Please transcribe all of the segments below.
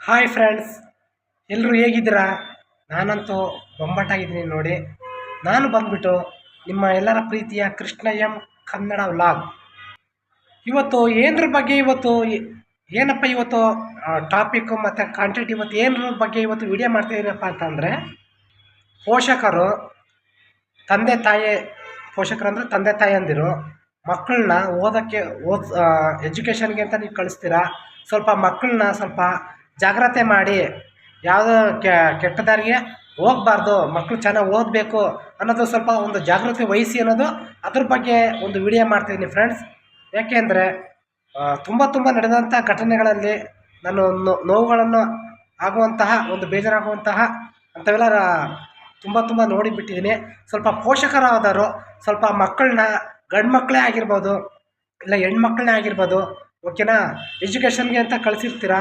Hi friends ಎಲ್ಲರೂ ಹೇಗಿದ್ದೀರಾ? ನಾನಂತೂ ಬೊಂಬಟ್ಟಾಗಿದ್ದೀನಿ ನೋಡಿ. ನಾನು ಬಂದ್ಬಿಟ್ಟು ನಿಮ್ಮ ಎಲ್ಲರ ಪ್ರೀತಿಯ ಕೃಷ್ಣ ಎಂ ಕನ್ನಡ ವ್ಲಾಗ್ ಇವತ್ತು ಏನರ ಬಗ್ಗೆ ಇವತ್ತು ಏನಪ್ಪ ಇವತ್ತು ಟಾಪಿಕ್ಕು ಮತ್ತು ಕಾಂಟೆಂಟ್ ಇವತ್ತು ಏನರ ಬಗ್ಗೆ ಇವತ್ತು ವಿಡಿಯೋ ಮಾಡ್ತಾಯಿದ್ದೀನಪ್ಪ ಅಂತಂದರೆ, ಪೋಷಕರು ತಂದೆ ತಾಯಿ, ಪೋಷಕರು ಅಂದರೆ ತಂದೆ ತಾಯಂದಿರು ಮಕ್ಕಳನ್ನ ಓದೋಕ್ಕೆ ಓದ್ ಎಜುಕೇಷನ್ಗೆ ಅಂತ ನೀವು ಕಳಿಸ್ತೀರಾ? ಸ್ವಲ್ಪ ಮಕ್ಕಳನ್ನ ಸ್ವಲ್ಪ ಜಾಗ್ರತೆ ಮಾಡಿ ಯಾವುದೋ ಕೆಟ್ಟ ದಾರಿಗೆ ಹೋಗ್ಬಾರ್ದು ಮಕ್ಕಳು ಚೆನ್ನಾಗಿ ಓದಬೇಕು ಅನ್ನೋದು ಸ್ವಲ್ಪ ಒಂದು ಜಾಗೃತಿ ವಹಿಸಿ ಅನ್ನೋದು ಅದ್ರ ಬಗ್ಗೆ ಒಂದು ವಿಡಿಯೋ ಮಾಡ್ತಿದ್ದೀನಿ ಫ್ರೆಂಡ್ಸ್. ಯಾಕೆಂದರೆ ತುಂಬ ತುಂಬ ನಡೆದಂಥ ಘಟನೆಗಳಲ್ಲಿ ನಾನು ನೋವುಗಳನ್ನು ಆಗುವಂತಹ, ಒಂದು ಬೇಜಾರಾಗುವಂತಹ ಅಂಥವೆಲ್ಲ ತುಂಬ ತುಂಬ ನೋಡಿಬಿಟ್ಟಿದ್ದೀನಿ. ಸ್ವಲ್ಪ ಪೋಷಕರಾದವರು, ಸ್ವಲ್ಪ ಮಕ್ಕಳನ್ನ ಗಂಡು ಮಕ್ಕಳೇ ಆಗಿರ್ಬೋದು, ಇಲ್ಲ ಹೆಣ್ಮಕ್ಳನ್ನೇ ಆಗಿರ್ಬೋದು, ಓಕೆನಾ? ಎಜುಕೇಷನ್ಗೆ ಅಂತ ಕಳಿಸಿರ್ತೀರ?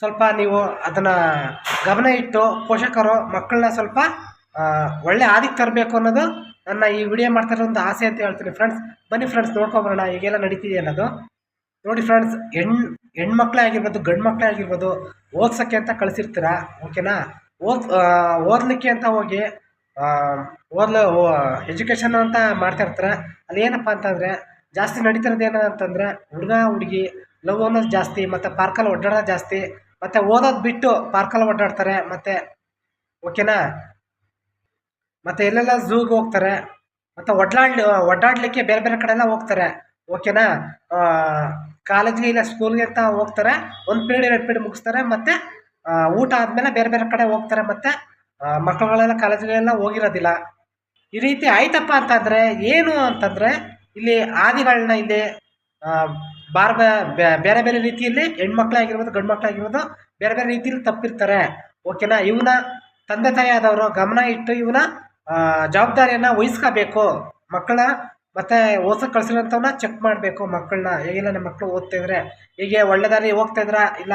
ಸ್ವಲ್ಪ ನೀವು ಅದನ್ನು ಗಮನ ಇಟ್ಟು ಪೋಷಕರು, ಮಕ್ಕಳನ್ನ ಸ್ವಲ್ಪ ಒಳ್ಳೆ ಹಾದಿಗೆ ತರಬೇಕು ಅನ್ನೋದು ನನ್ನ ಈ ವಿಡಿಯೋ ಮಾಡ್ತಿರೋ ಒಂದು ಆಸೆ ಅಂತ ಹೇಳ್ತೀನಿ ಫ್ರೆಂಡ್ಸ್ ಬನ್ನಿ ಫ್ರೆಂಡ್ಸ್ ನೋಡ್ಕೊಬರೋಣ. ಈಗೆಲ್ಲ ನಡೀತಿದೆ ಅನ್ನೋದು. ನೋಡಿ ಫ್ರೆಂಡ್ಸ್ ಹೆಣ್, ಹೆಣ್ಮಕ್ಳೇ ಆಗಿರ್ಬೋದು ಗಂಡು ಮಕ್ಕಳೇ ಆಗಿರ್ಬೋದು, ಓದ್ಸೋಕ್ಕೆ ಅಂತ ಕಳಿಸಿರ್ತೀರ? ಓಕೆನಾ? ಓದ್ ಓದಲಿಕ್ಕೆ ಅಂತ ಹೋಗಿ ಓದ್ಲು ಎಜುಕೇಷನ್ ಅಂತ ಮಾಡ್ತಾ ಇರ್ತಾರೆ. ಅಲ್ಲಿ ಏನಪ್ಪ ಅಂತಂದರೆ, ಜಾಸ್ತಿ ನಡೀತಿರೋದು ಏನಂತಂದರೆ, ಹುಡುಗ, ಹುಡುಗಿ ಲವ್ ಅನ್ನೋದು ಜಾಸ್ತಿ, ಮತ್ತು ಪಾರ್ಕಲ್ಲಿ ಒಡ್ಡಾಡೋದು ಜಾಸ್ತಿ, ಮತ್ತು ಓದೋದು ಬಿಟ್ಟು ಪಾರ್ಕಲ್ಲಿ ಓಡಾಡ್ತಾರೆ ಮತ್ತು ಓಕೆನಾ ಮತ್ತು ಎಲ್ಲೆಲ್ಲ ಝೂಗೆ ಹೋಗ್ತಾರೆ, ಮತ್ತು ಒಡ್ಲಾಡ್ ಒಡ್ಡಾಡಲಿಕ್ಕೆ ಬೇರೆ ಬೇರೆ ಕಡೆ ಎಲ್ಲ ಹೋಗ್ತಾರೆ ಓಕೆನಾ ಕಾಲೇಜ್ಗೆ ಇಲ್ಲ ಸ್ಕೂಲ್ಗೆ ಅಂತ ಹೋಗ್ತಾರೆ, ಒಂದು ಪೀರಿಯಡ್ ಎರಡು ಪೀರಿಯಡ್ ಮುಗಿಸ್ತಾರೆ, ಮತ್ತು ಊಟ ಆದಮೇಲೆ ಬೇರೆ ಬೇರೆ ಕಡೆ ಹೋಗ್ತಾರೆ, ಮತ್ತು ಮಕ್ಕಳುಗಳೆಲ್ಲ ಕಾಲೇಜ್ಗಳೆಲ್ಲ ಹೋಗಿರೋದಿಲ್ಲ. ಈ ರೀತಿ ಆಯ್ತಪ್ಪ ಅಂತಂದರೆ, ಏನು ಅಂತಂದರೆ, ಇಲ್ಲಿ ಆದಿಗಳನ್ನ ಇಲ್ಲಿ ಬಾರ್ ಬೇರೆ ಬೇರೆ ರೀತಿಯಲ್ಲಿ ಹೆಣ್ಮಕ್ಳೇ ಆಗಿರ್ಬೋದು ಗಂಡು ಮಕ್ಕಳಾಗಿರ್ಬೋದು ಬೇರೆ ಬೇರೆ ರೀತಿಯಲ್ಲಿ ತಪ್ಪಿರ್ತಾರೆ. ಓಕೆನಾ ಇವನ ತಂದೆ ತಾಯಿ ಆದವರು ಗಮನ ಇಟ್ಟು ಇವನ ಜವಾಬ್ದಾರಿಯನ್ನು ವಹಿಸ್ಕೋಬೇಕು. ಮಕ್ಕಳ ಮತ್ತೆ ಓದಕ್ಕೆ ಕಳ್ಸಿರೋಂಥವನ್ನ ಚೆಕ್ ಮಾಡಬೇಕು ಮಕ್ಕಳನ್ನ. ಹೇಗಿಲ್ಲ ನಮ್ಮ ಮಕ್ಕಳು ಓದ್ತಿದ್ರೆ ಹೀಗೆ ಒಳ್ಳೆ ದಾರಿ ಹೋಗ್ತಾಯಿದ್ರಾ ಇಲ್ಲ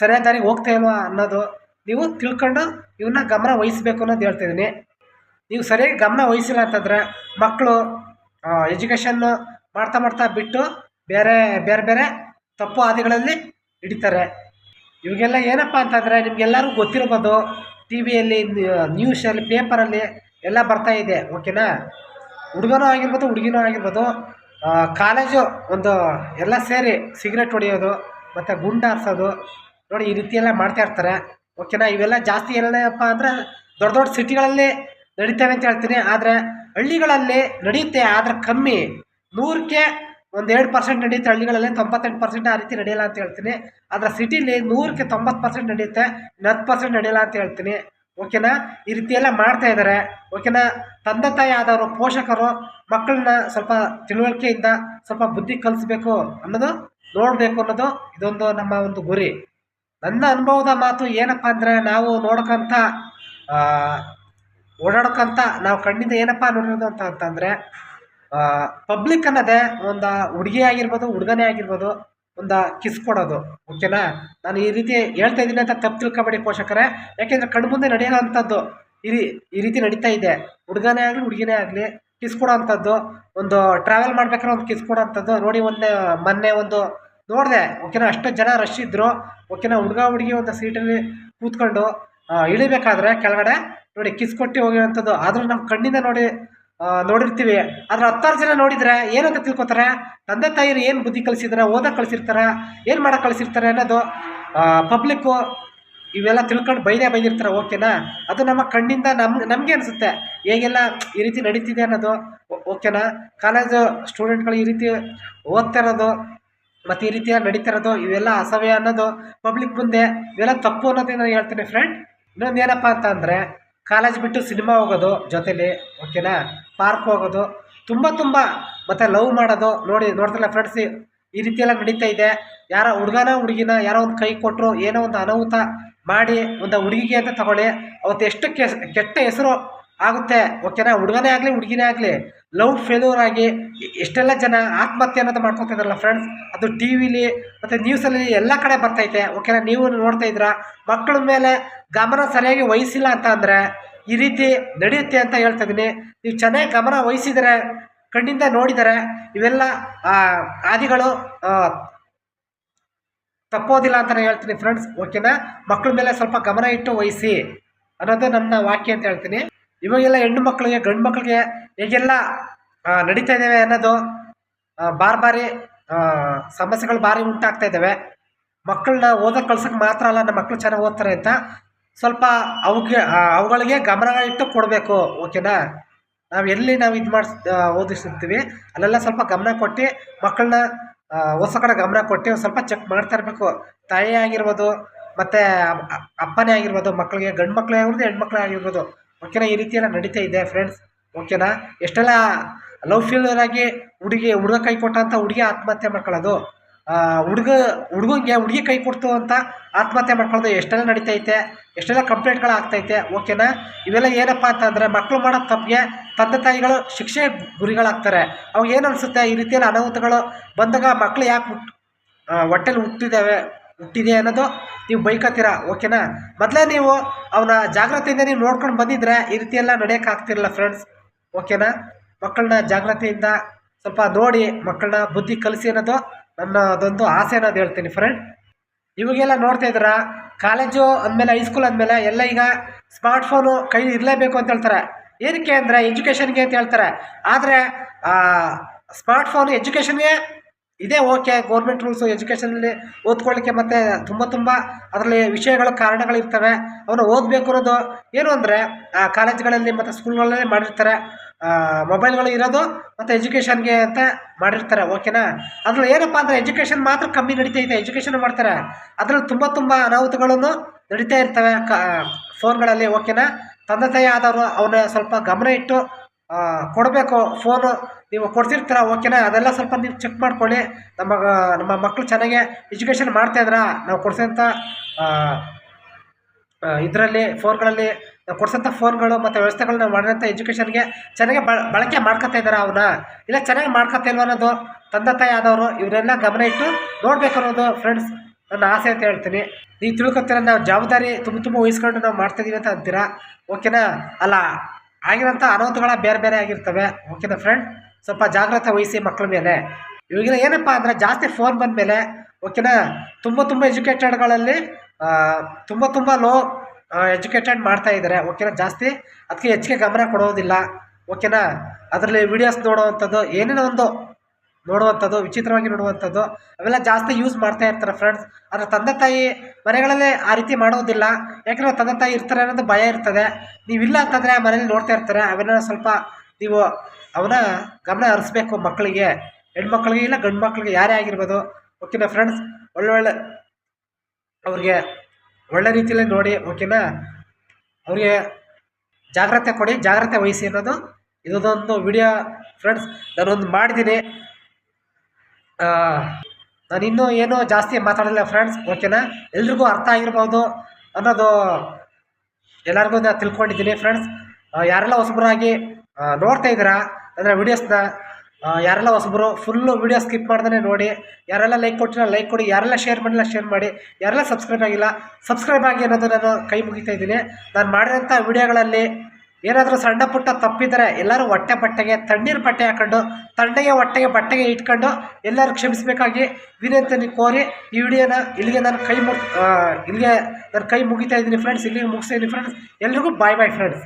ಸರಿಯಾದ ದಾರಿಗೆ ಹೋಗ್ತಾ ಅನ್ನೋದು ನೀವು ತಿಳ್ಕೊಂಡು ಇವನ್ನ ಗಮನ ವಹಿಸ್ಬೇಕು ಅನ್ನೋದು ಹೇಳ್ತಿದ್ದೀನಿ ನೀವು ಸರಿಯಾಗಿ ಗಮನ ವಹಿಸಿಲ್ಲ ಅಂತಂದರೆ ಮಕ್ಕಳು ಎಜುಕೇಷನ್ನು ಮಾಡ್ತಾ ಮಾಡ್ತಾ ಬಿಟ್ಟು ಬೇರೆ ಬೇರೆ ಬೇರೆ ತಪ್ಪು ಹಾದಿಗಳಲ್ಲಿ ಹಿಡಿತಾರೆ. ಇವಾಗೆಲ್ಲ ಏನಪ್ಪ ಅಂತಂದರೆ ನಿಮಗೆಲ್ಲರೂ ಗೊತ್ತಿರ್ಬೋದು ಟಿ ವಿಯಲ್ಲಿ ನ್ಯೂಸಲ್ಲಿ, ಪೇಪರಲ್ಲಿ ಎಲ್ಲ ಬರ್ತಾ ಇದೆ, ಓಕೆನಾ? ಹುಡುಗನೂ ಆಗಿರ್ಬೋದು, ಹುಡುಗಿನೂ ಆಗಿರ್ಬೋದು ಕಾಲೇಜು ಒಂದು ಎಲ್ಲ ಸೇರಿ ಸಿಗರೇಟ್ ಹೊಡೆಯೋದು ಮತ್ತು ಗುಂಡಾರಿಸೋದು ನೋಡಿ ಈ ರೀತಿ ಎಲ್ಲ ಮಾಡ್ತಾ ಇರ್ತಾರೆ, ಓಕೆನಾ? ಇವೆಲ್ಲ ಜಾಸ್ತಿ ಏನಪ್ಪ ಅಂದರೆ ದೊಡ್ಡ ದೊಡ್ಡ ಸಿಟಿಗಳಲ್ಲಿ ನಡೀತವೆ ಅಂತ ಹೇಳ್ತೀನಿ. ಆದರೆ ಹಳ್ಳಿಗಳಲ್ಲಿ ನಡೆಯುತ್ತೆ ಆದರೆ ಕಮ್ಮಿ. ನೂರಕ್ಕೆ ಒಂದು ಎರಡು ಪರ್ಸೆಂಟ್ ನಡೆಯುತ್ತೆ ಹಳ್ಳಿಗಳಲ್ಲಿ, ತೊಂಬತ್ತೆಂಟು ಪರ್ಸೆಂಟ್ ಆ ರೀತಿ ನಡೆಯಲ್ಲ ಅಂತ ಹೇಳ್ತೀನಿ. ಆದರೆ ಸಿಟಿಲಿ ನೂರಕ್ಕೆ ತೊಂಬತ್ತು ಪರ್ಸೆಂಟ್ ನಡೆಯುತ್ತೆ ಹತ್ತು ಪರ್ಸೆಂಟ್ ನಡೆಯಲ್ಲ ಅಂತ ಹೇಳ್ತೀನಿ. ಓಕೆನಾ ಈ ರೀತಿ ಎಲ್ಲ ಮಾಡ್ತಾ ಇದ್ದಾರೆ. ಓಕೆನಾ ತಂದೆ ತಾಯಿ ಆದವರು, ಪೋಷಕರು, ಮಕ್ಕಳನ್ನ ಸ್ವಲ್ಪ ತಿಳುವಳಿಕೆಯಿಂದ ಸ್ವಲ್ಪ ಬುದ್ಧಿ ಕಲಿಸ್ಬೇಕು ಅನ್ನೋದು ನೋಡಬೇಕು ಅನ್ನೋದು ಇದೊಂದು ನಮ್ಮ ಒಂದು ಗುರಿ. ನನ್ನ ಅನುಭವದ ಮಾತು ಏನಪ್ಪ ಅಂದರೆ, ನಾವು ನೋಡ್ಕೊಂತ ಓಡಾಡ್ಕೊಂತ ನಾವು ಕಣ್ಣಿಂದ ಏನಪ್ಪ ನೋಡಿರೋದು ಅಂತ ಅಂತಂದರೆ ಪಬ್ಲಿಕ್ ಅನ್ನೋದೇ ಒಂದು ಹುಡುಗಿ ಆಗಿರ್ಬೋದು ಹುಡುಗನೇ ಆಗಿರ್ಬೋದು, ಒಂದು ಕಿಸ್ ಕೊಡೋದು ಓಕೆನಾ ನಾನು ಈ ರೀತಿ ಹೇಳ್ತಾ ಇದ್ದೀನಿ ಅಂತ ತಪ್ಪು ತಿಳ್ಕೊಬೇಡಿ ಪೋಷಕರೇ. ಯಾಕೆಂದರೆ ಕಣ್ಮುಂದೆ ನಡೆಯೋವಂಥದ್ದು ಈ ರೀ, ಈ ರೀತಿ ನಡೀತಾ ಇದೆ. ಹುಡುಗನೇ ಆಗಲಿ ಹುಡುಗಿನೇ ಆಗಲಿ ಕಿಸ್ ಕೊಡೋ ಅಂಥದ್ದು ಒಂದು ಟ್ರಾವೆಲ್ ಮಾಡ್ಬೇಕಾದ್ರೆ ಒಂದು ಕಿಸ್ ಕೊಡೋ ಅಂಥದ್ದು ನೋಡಿ ಒಂದೇ ಮೊನ್ನೆ ಒಂದು ನೋಡಿದೆ ಓಕೆನಾ ಅಷ್ಟು ಜನ ರಶ್ ಇದ್ದರು ಓಕೆನಾ ಹುಡುಗ ಹುಡುಗಿ ಒಂದು ಸೀಟಲ್ಲಿ ಕೂತ್ಕೊಂಡು ಇಳಿಬೇಕಾದ್ರೆ ಕೆಳಗಡೆ ನೋಡಿ ಕಿಸ್ ಕೊಟ್ಟು ಹೋಗಿರೋಂಥದ್ದು ಆದರೂ ನಮ್ಮ ಕಣ್ಣಿಂದ ನೋಡಿ ನೋಡಿರ್ತೀವಿ. ಆದರೆ ಹತ್ತಾರು ಜನ ನೋಡಿದ್ರೆ ಏನಂತ ತಿಳ್ಕೊತಾರೆ? ತಂದೆ ತಾಯಿರು ಏನು ಬುದ್ಧಿ ಕಲಿಸಿದಾರೆ ಓದಕ್ಕೆ ಕಳಿಸಿರ್ತಾರೆ, ಏನು ಮಾಡಕ್ಕೆ ಕಳಿಸಿರ್ತಾರೆ ಅನ್ನೋದು ಪಬ್ಲಿಕ್ಕು ಇವೆಲ್ಲ ತಿಳ್ಕೊಂಡು ಬೈದೇ ಬೈದಿರ್ತಾರೆ ಓಕೆನಾ ಅದು ನಮ್ಮ ಕಣ್ಣಿಂದ ನಮ್ಗೆ ನಮಗೆ ಅನಿಸುತ್ತೆ. ಹೇಗೆಲ್ಲ ಈ ರೀತಿ ನಡೀತಿದೆ ಅನ್ನೋದು ಓಕೆನಾ ಕಾಲೇಜು ಸ್ಟೂಡೆಂಟ್ಗಳು ಈ ರೀತಿ ಓದ್ತಾ ಇರೋದು, ಮತ್ತು ಈ ರೀತಿಯಾಗಿ ನಡೀತಾ ಇರೋದು, ಇವೆಲ್ಲ ಅಸಹ್ಯ ಅನ್ನೋದು ಪಬ್ಲಿಕ್ ಮುಂದೆ ಇವೆಲ್ಲ ತಪ್ಪು ಅನ್ನೋದೇ ನಾನು ಹೇಳ್ತೀನಿ ಫ್ರೆಂಡ್ ಇನ್ನೊಂದು ಏನಪ್ಪ ಅಂತ ಅಂದರೆ ಕಾಲೇಜ್ ಬಿಟ್ಟು ಸಿನಿಮಾ ಹೋಗೋದು ಜೊತೇಲಿ ಓಕೆನಾ ಪಾರ್ಕ್ ಹೋಗೋದು. ತುಂಬ ತುಂಬ, ಮತ್ತು ಲವ್ ಮಾಡೋದು. ನೋಡಿ, ನೋಡ್ತಿಲ್ಲ ಫ್ರೆಂಡ್ಸ್ ಈ ರೀತಿ ಎಲ್ಲ ನಡೀತಾ ಇದೆ. ಯಾರೋ ಹುಡುಗನ ಹುಡುಗಿನ ಯಾರೋ ಒಂದು ಕೈ ಕೊಟ್ಟರು ಏನೋ ಒಂದು ಅನಾಹುತ ಮಾಡಿ, ಒಂದು ಹುಡುಗಿಗೆ ಅಂತ ತಗೊಳ್ಳಿ. ಅವತ್ತು ಎಷ್ಟು ಕೆಸ್, ಕೆಟ್ಟ ಹೆಸರು ಆಗುತ್ತೆ. ಓಕೆನಾ ಹುಡುಗನೇ ಆಗಲಿ, ಹುಡುಗಿನೇ ಆಗಲಿ ಲವ್ ಫೇಲ್ಯೂರ್ ಆಗಿ ಎಷ್ಟೆಲ್ಲ ಜನ ಆತ್ಮಹತ್ಯೆ ಅನ್ನೋದು ಮಾಡ್ಕೊತಿದಾರಲ್ಲ ಫ್ರೆಂಡ್ಸ್ ಅದು ಟಿ ವಿಲಿ ಮತ್ತು ನ್ಯೂಸಲ್ಲಿ ಎಲ್ಲ ಕಡೆ ಬರ್ತೈತೆ. ಓಕೆನಾ ನೀವು ನೋಡ್ತಾ ಇದ್ದೀರಾ? ಮಕ್ಕಳ ಮೇಲೆ ಗಮನ ಸರಿಯಾಗಿ ವಹಿಸಿಲ್ಲ ಅಂತ ಅಂದರೆ ಈ ರೀತಿ ನಡೆಯುತ್ತೆ ಅಂತ ಹೇಳ್ತಾ ಇದ್ದೀನಿ. ನೀವು ಚೆನ್ನಾಗಿ ಗಮನ ವಹಿಸಿದರೆ, ಕಣ್ಣಿಂದ ನೋಡಿದರೆ ಇವೆಲ್ಲ ಆದಿಗಳು ತಪ್ಪೋದಿಲ್ಲ ಅಂತಲೇ ಹೇಳ್ತೀನಿ ಫ್ರೆಂಡ್ಸ್ ಓಕೆನಾ ಮಕ್ಕಳ ಮೇಲೆ ಸ್ವಲ್ಪ ಗಮನ ಇಟ್ಟು ವಹಿಸಿ ಅನ್ನೋದು ನನ್ನ ವಾಕ್ಯ ಅಂತ ಹೇಳ್ತೀನಿ. ಇವಾಗೆಲ್ಲ ಹೆಣ್ಣು ಮಕ್ಕಳಿಗೆ ಗಂಡು ಮಕ್ಕಳಿಗೆ ಹೇಗೆಲ್ಲ ನಡೀತಾ ಇದ್ದಾವೆ ಅನ್ನೋದು ಬಾರ್ ಬಾರಿ ಸಮಸ್ಯೆಗಳು ಭಾರಿ ಉಂಟಾಗ್ತಾ ಇದ್ದಾವೆ ಮಕ್ಕಳನ್ನ ಓದೋಕೆ ಕಳ್ಸೋಕೆ ಮಾತ್ರ ಅಲ್ಲ, ನಮ್ಮ ಮಕ್ಕಳು ಚೆನ್ನಾಗಿ ಓದ್ತಾರೆ ಅಂತ ಸ್ವಲ್ಪ ಅವಕ್ಕೆ ಅವುಗಳಿಗೆ ಗಮನ ಇಟ್ಟು ಕೊಡಬೇಕು, ಓಕೆನಾ? ನಾವು ಎಲ್ಲಿ ನಾವು ಇದು ಮಾಡಿಸ್ ಓದಿಸಿರ್ತೀವಿ ಅಲ್ಲೆಲ್ಲ ಸ್ವಲ್ಪ ಗಮನ ಕೊಟ್ಟು ಮಕ್ಕಳನ್ನ ಹೊಸ ಕಡೆ ಗಮನ ಕೊಟ್ಟು ಸ್ವಲ್ಪ ಚೆಕ್ ಮಾಡ್ತಾ ಇರಬೇಕು. ತಾಯಿ ಆಗಿರ್ಬೋದು, ಮತ್ತು ಅಪ್ಪನೇ ಆಗಿರ್ಬೋದು ಮಕ್ಕಳಿಗೆ ಗಂಡು ಮಕ್ಕಳೇ ಆಗಿರ್ಬೋದು ಹೆಣ್ಮಕ್ಳೇ ಆಗಿರ್ಬೋದು. ಓಕೆನಾ, ಈ ರೀತಿಯೆಲ್ಲ ನಡೀತಾ ಇದೆ ಫ್ರೆಂಡ್ಸ್ ಓಕೆನಾ? ಎಷ್ಟೆಲ್ಲ ಲವ್ ಫೇಲ್ಯೂರ್ ಆಗಿ ಹುಡುಗಿ, ಹುಡುಗ ಕೈ ಕೊಟ್ಟಂಥ ಹುಡುಗಿ ಆತ್ಮಹತ್ಯೆ ಮಾಡ್ಕೊಳ್ಳೋದು? ಹುಡುಗ, ಹುಡುಗಂಗೆ ಹುಡುಗಿ ಕೈ ಕೊಡ್ತು ಅಂತ ಆತ್ಮಹತ್ಯೆ ಮಾಡ್ಕೊಳ್ಳೋದು ಎಷ್ಟೆಲ್ಲ ನಡೀತೈತೆ? ಎಷ್ಟೆಲ್ಲ ಕಂಪ್ಲೇಂಟ್ಗಳು ಆಗ್ತೈತೆ ಓಕೆನಾ? ಇವೆಲ್ಲ ಏನಪ್ಪ ಅಂತಂದರೆ ಮಕ್ಕಳು ಮಾಡೋ ತಪ್ಪಿಗೆ ತಂದೆ ತಾಯಿಗಳು ಶಿಕ್ಷೆ ಗುರಿಗಳಾಗ್ತಾರೆ. ಅವಾಗ ಏನು ಅನಿಸುತ್ತೆ? ಈ ರೀತಿಯಲ್ಲಿ ಅನಾಹುತಗಳು ಬಂದಾಗ ಮಕ್ಕಳು ಯಾಕೆ ಹುಟ್ಟು ಹೊಟ್ಟೆಲಿ ಹುಟ್ಟಿದ್ದಾವೆ ಹುಟ್ಟಿದೆ ಅನ್ನೋದು ನೀವು ಬೈಕೋತೀರ ಓಕೆನಾ ಮೊದಲೇ ನೀವು ಅವನ ಜಾಗ್ರತೆಯಿಂದ ನೀವು ನೋಡ್ಕೊಂಡು ಬಂದಿದ್ರೆ ಈ ರೀತಿ ಎಲ್ಲ ಫ್ರೆಂಡ್ಸ್ ಓಕೆನಾ ಮಕ್ಕಳನ್ನ ಜಾಗ್ರತೆಯಿಂದ ಸ್ವಲ್ಪ ನೋಡಿ ಮಕ್ಕಳನ್ನ ಬುದ್ಧಿ ಕಲಿಸಿ ಅನ್ನೋದು ನನ್ನ ಅದೊಂದು ಆಸೆ ಅನ್ನೋದು ಹೇಳ್ತೀನಿ ಫ್ರೆಂಡ್ ಇವಾಗೆಲ್ಲ ನೋಡ್ತಾ ಇದ್ದೀರಾ? ಕಾಲೇಜು ಅಂದಮೇಲೆ ಹೈಸ್ಕೂಲ್ ಅಂದಮೇಲೆ ಎಲ್ಲ ಈಗ ಸ್ಮಾರ್ಟ್ಫೋನು ಕೈ ಇರಲೇಬೇಕು ಅಂತ ಹೇಳ್ತಾರೆ. ಏನಕ್ಕೆ ಅಂದರೆ ಎಜುಕೇಷನ್ಗೆ ಅಂತ ಹೇಳ್ತಾರೆ. ಆದರೆ ಸ್ಮಾರ್ಟ್ಫೋನು ಎಜುಕೇಷನ್ಗೆ ಇದೇ ಓಕೆ ಗೌರ್ಮೆಂಟ್ ರೂಲ್ಸು ಎಜುಕೇಷನಲ್ಲಿ ಓದ್ಕೊಳ್ಳಿಕ್ಕೆ ಮತ್ತು ತುಂಬ ತುಂಬ ಅದರಲ್ಲಿ ವಿಷಯಗಳು ಕಾರಣಗಳಿರ್ತವೆ. ಅವನ್ನ ಓದಬೇಕು ಅನ್ನೋದು ಏನು ಅಂದರೆ ಕಾಲೇಜ್ಗಳಲ್ಲಿ ಮತ್ತು ಸ್ಕೂಲ್ಗಳಲ್ಲಿ ಮಾಡಿರ್ತಾರೆ. ಮೊಬೈಲ್ಗಳು ಇರೋದು ಮತ್ತು ಎಜುಕೇಷನ್ಗೆ ಅಂತ ಮಾಡಿರ್ತಾರೆ ಓಕೆನಾ ಅದ್ರಲ್ಲಿ ಏನಪ್ಪ ಅಂದರೆ ಎಜುಕೇಷನ್ ಮಾತ್ರ ಕಮ್ಮಿ ನಡೀತೈತೆ ಎಜುಕೇಷನ್ ಮಾಡ್ತಾರೆ. ಅದ್ರಲ್ಲಿ ತುಂಬ ತುಂಬ ಅನಾಹುತಗಳನ್ನು ನಡೀತಾ ಇರ್ತವೆ, ಕ ಫೋನ್ಗಳಲ್ಲಿ ಓಕೆನಾ ತಂದೆ ತಾಯಿ ಆದವರು ಅವನ ಸ್ವಲ್ಪ ಗಮನ ಇಟ್ಟು ಕೊಡಬೇಕು ಫೋನು ನೀವು ಕೊಡ್ತಿರ್ತೀರ ಓಕೆನಾ ಅದೆಲ್ಲ ಸ್ವಲ್ಪ ನೀವು ಚೆಕ್ ಮಾಡ್ಕೊಳ್ಳಿ. ನಮ್ಮ ನಮ್ಮ ಮಕ್ಕಳು ಚೆನ್ನಾಗೆ ಎಜುಕೇಷನ್ ಮಾಡ್ತಾಯಿದ್ರಾ ನಾವು ಕೊಡ್ಸೋಂಥ ಇದರಲ್ಲಿ ಫೋನ್ಗಳಲ್ಲಿ ನಾವು ಕೊಡ್ಸೋಂಥ ಫೋನ್ಗಳು ಮತ್ತು ವ್ಯವಸ್ಥೆಗಳು ನಾವು ಮಾಡಿರೋಂಥ ಎಜುಕೇಷನ್ಗೆ ಚೆನ್ನಾಗಿ ಬಳಕೆ ಮಾಡ್ಕೊತಾ ಇದ್ದಾರೆ ಅವನ್ನ ಇಲ್ಲ ಚೆನ್ನಾಗಿ ಮಾಡ್ಕೊತಾ ಇಲ್ವ ಅನ್ನೋದು ತಂದೆ ತಾಯಿ ಆದವರು, ಇವರೆಲ್ಲ ಗಮನ ಇಟ್ಟು ನೋಡಬೇಕು ಅನ್ನೋದು ಫ್ರೆಂಡ್ಸ್ ನನ್ನ ಆಸೆ ಅಂತ ಹೇಳ್ತೀನಿ. ನೀವು ತಿಳ್ಕೊತೀರ, ನಾವು ಜವಾಬ್ದಾರಿ ತುಂಬ ತುಂಬ ವಹಿಸ್ಕೊಂಡು ನಾವು ಮಾಡ್ತಾಯಿದ್ದೀವಿ ಅಂತ ಅಂತೀರಾ? ಓಕೆನಾ ಅಲ್ಲ ಆಗಿರೋಂಥ ಅನಾಹುತಗಳ ಬೇರೆ ಬೇರೆ ಆಗಿರ್ತವೆ. ಓಕೆನಾ ಫ್ರೆಂಡ್ ಸ್ವಲ್ಪ ಜಾಗ್ರತೆ ವಹಿಸಿ ಮಕ್ಕಳ ಮೇಲೆ. ಇವಾಗಿನ ಏನಪ್ಪ ಅಂದರೆ ಜಾಸ್ತಿ ಫೋನ್ ಬಂದ ಮೇಲೆ ಓಕೆನಾ ತುಂಬ ತುಂಬ ಎಜುಕೇಟೆಡ್ಗಳಲ್ಲಿ ತುಂಬ ತುಂಬ ಲೋ ಎಜುಕೇಟೆಡ್ ಮಾಡ್ತಾ ಇದ್ದಾರೆ. ಓಕೆನಾ ಜಾಸ್ತಿ ಅದಕ್ಕೆ ಹೆಚ್ಚಿಗೆ ಗಮನ ಕೊಡೋದಿಲ್ಲ. ಓಕೆನಾ ಅದರಲ್ಲಿ ವೀಡಿಯೋಸ್ ನೋಡೋವಂಥದ್ದು ಏನೇನೋ ಒಂದು ನೋಡುವಂಥದ್ದು, ವಿಚಿತ್ರವಾಗಿ ನೋಡುವಂಥದ್ದು, ಅವೆಲ್ಲ ಜಾಸ್ತಿ ಯೂಸ್ ಮಾಡ್ತಾ ಇರ್ತಾರೆ ಫ್ರೆಂಡ್ಸ್ ಆದರೆ ತಂದೆ ತಾಯಿ ಮನೆಗಳಲ್ಲೇ ಆ ರೀತಿ ಮಾಡೋದಿಲ್ಲ. ಯಾಕಂದರೆ ತಂದೆ ತಾಯಿ ಇರ್ತಾರೆ ಅನ್ನೋದು ಭಯ ಇರ್ತದೆ. ನೀವಿಲ್ಲ ಅಂತಂದರೆ ಮನೇಲಿ ನೋಡ್ತಾ ಇರ್ತಾರೆ. ಅವೆಲ್ಲ ಸ್ವಲ್ಪ ನೀವು ಅವನ ಗಮನ ಹರಿಸ್ಬೇಕು ಮಕ್ಕಳಿಗೆ. ಹೆಣ್ಮಕ್ಳಿಗೆ ಇಲ್ಲ, ಗಂಡು ಮಕ್ಕಳಿಗೆ ಯಾರೇ ಆಗಿರ್ಬೋದು. ಓಕೆನಾ ಫ್ರೆಂಡ್ಸ್ ಒಳ್ಳೊಳ್ಳೆ ಅವ್ರಿಗೆ ಒಳ್ಳೆ ರೀತಿಯಲ್ಲಿ ನೋಡಿ ಓಕೆನಾ ಅವ್ರಿಗೆ ಜಾಗ್ರತೆ ಕೊಡಿ, ಜಾಗ್ರತೆ ವಹಿಸಿ ಅನ್ನೋದು ಇದೊಂದು ವಿಡಿಯೋ ಫ್ರೆಂಡ್ಸ್ ನಾನೊಂದು ಮಾಡಿದ್ದೀನಿ ನಾನು ಇನ್ನೂ ಏನೂ ಜಾಸ್ತಿ ಮಾತಾಡಲಿಲ್ಲ ಫ್ರೆಂಡ್ಸ್ ಓಕೆನಾ ಎಲ್ರಿಗೂ ಅರ್ಥ ಆಗಿರ್ಬೋದು ಅನ್ನೋದು ಎಲ್ಲರಿಗೂ ನಾನು ತಿಳ್ಕೊಂಡಿದ್ದೀನಿ ಫ್ರೆಂಡ್ಸ್ ಯಾರೆಲ್ಲ ಹೊಸಬರಾಗಿ ನೋಡ್ತಾ ಇದ್ದೀರಾ ಅಂದರೆ ವೀಡಿಯೋಸ್ನ ಯಾರೆಲ್ಲ ಹೊಸಬರು ಫುಲ್ಲು ವೀಡಿಯೋ ಸ್ಕಿಪ್ ಮಾಡ್ದೇ ನೋಡಿ. ಯಾರೆಲ್ಲ ಲೈಕ್ ಕೊಟ್ಟಿಲ್ಲ ಲೈಕ್ ಕೊಡಿ. ಯಾರೆಲ್ಲ ಶೇರ್ ಮಾಡಿಲ್ಲ ಶೇರ್ ಮಾಡಿ. ಯಾರೆಲ್ಲ ಸಬ್ಸ್ಕ್ರೈಬ್ ಆಗಿಲ್ಲ ಸಬ್ಸ್ಕ್ರೈಬ್ ಆಗಿ ಅನ್ನೋದು ನಾನು ಕೈ ಮುಗಿತಾ ಇದ್ದೀನಿ. ನಾನು ಮಾಡಿದಂಥ ವೀಡಿಯೋಗಳಲ್ಲಿ ಏನಾದರೂ ಸಣ್ಣ ಪುಟ್ಟ ತಪ್ಪಿದರೆ ಎಲ್ಲರೂ ಹೊಟ್ಟೆ ಬಟ್ಟೆಗೆ, ತಣ್ಣೀರು ಬಟ್ಟೆ ಹಾಕೊಂಡು, ತಣ್ಣಗೆ ಹೊಟ್ಟೆಗೆ ಬಟ್ಟೆಗೆ ಇಟ್ಕೊಂಡು ಎಲ್ಲರೂ ಕ್ಷಮಿಸಬೇಕಾಗಿ ವಿನಂತಿಯನ್ನು ಕೋರಿ ಈ ವಿಡಿಯೋನ ಇಲ್ಲಿಗೆ ನಾನು ಕೈ ಮುಗ್ ಇಲ್ಲಿಗೆ ನಾನು ಕೈ ಮುಗಿತಾ ಇದ್ದೀನಿ ಫ್ರೆಂಡ್ಸ್ ಇಲ್ಲಿಗೆ ಮುಗಿಸ್ತಾ ಇದ್ದೀನಿ ಫ್ರೆಂಡ್ಸ್ ಎಲ್ರಿಗೂ ಬಾಯ್ ಬಾಯ್ ಫ್ರೆಂಡ್ಸ್